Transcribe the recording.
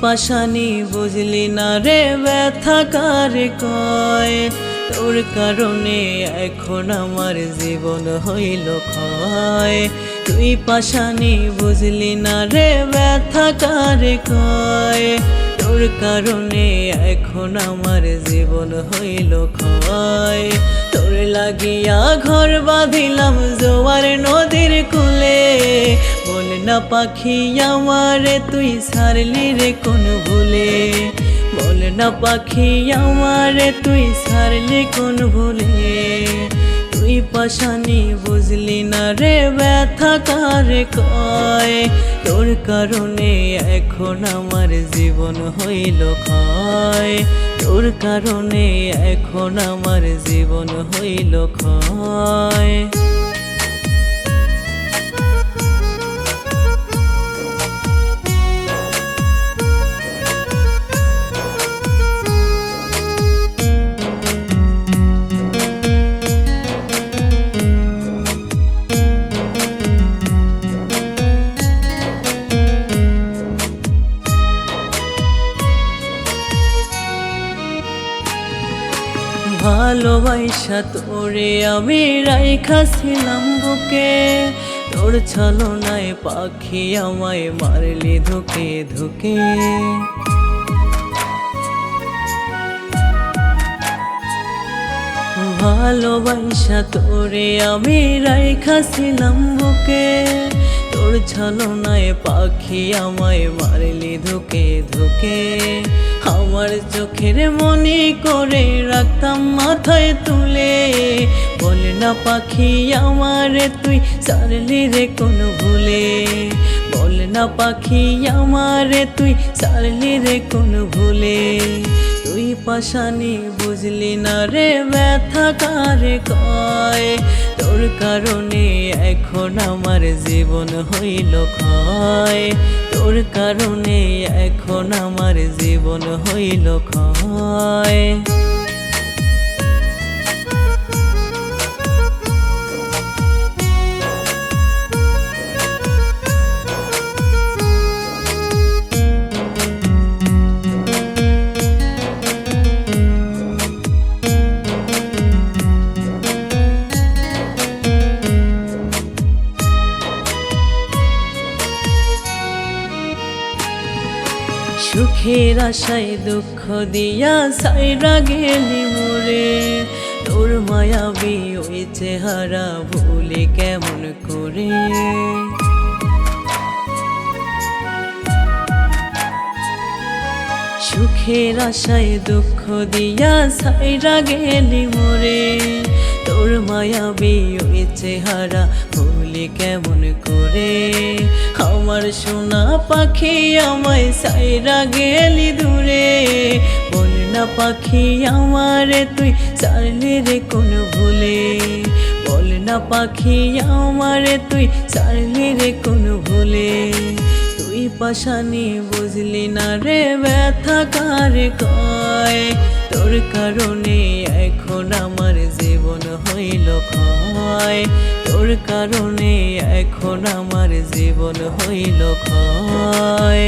পাশানি বুঝলি না রে ব্যথা কার কয়? তোর কারণে এখন আমার জীবন হইল ক্ষয়। তুই পাশানি বুঝলি না রে ব্যথা কার কয়? তোর কারণে এখন আমার জীবন হইল ক্ষয়। তোর লাগিয়া ঘর বাঁধিলাম বল না পাখি আমারে তুই সারলি রে কোন ভুলে? বল না পাখি আমারে তুই সারলি কোন ভুলে? তুই পাশানি বুঝলি না রে ব্যথা কার কয়? তোর কারণে এখন আমার জীবন হইল ক্ষয়। তোর কারণে এখন আমার জীবন হইল ক্ষয়। ভালোবাসা তোরে আমি রাইখাছিলাম বুকে। তোর ছলনায় পাখি আমায় মারলি ধুকে ধুকে। ভালোবাসা তোরে আমি রাইখাছিলাম বুকে। ছলনায় পাখি আমায় মারলি ধুকে ধুকে। আমার চোখের মনে করে রাখতাম মাথায় তুলে। বল না পাখি আমারে, তুই সারলি রে কোন ভুলে। বল না পাখি আমারে, তুই সারলি রে কোন ভুলে। তুই পাশানি বুঝলি না রে ব্যথা কার কয়? তোর কারণে এখন আমার জীবন হইল ক্ষয়। তোর কারণে এখন আমার জীবন হইল ক্ষয়। সুখের আশায় দুঃখ দিয়া সাইরা গেলি মোরে। তোর মায়াবী ওই চেহারা ভুলে কেমন করে? সুখের আশায় দুঃখ দিয়া সাইরা গেলি মোরে। মায়াবী ওই চেহারা ভুলি কেমন করে? আমার সোনা পাখি আমায় সাইরা গেলি দূরে। বল না পাখি আমারে তুই সারলি রে কোন ভুলে। বল না পাখি আমারে তুই সারলি রে কোন ভুলে। তুই পাশানি বুঝলি না রে ব্যথা কার কয়? তোর কারণে এখন আমার জীবন হইল ক্ষয়। তোর কারণে এখন আমার জীবন হইল ক্ষয়।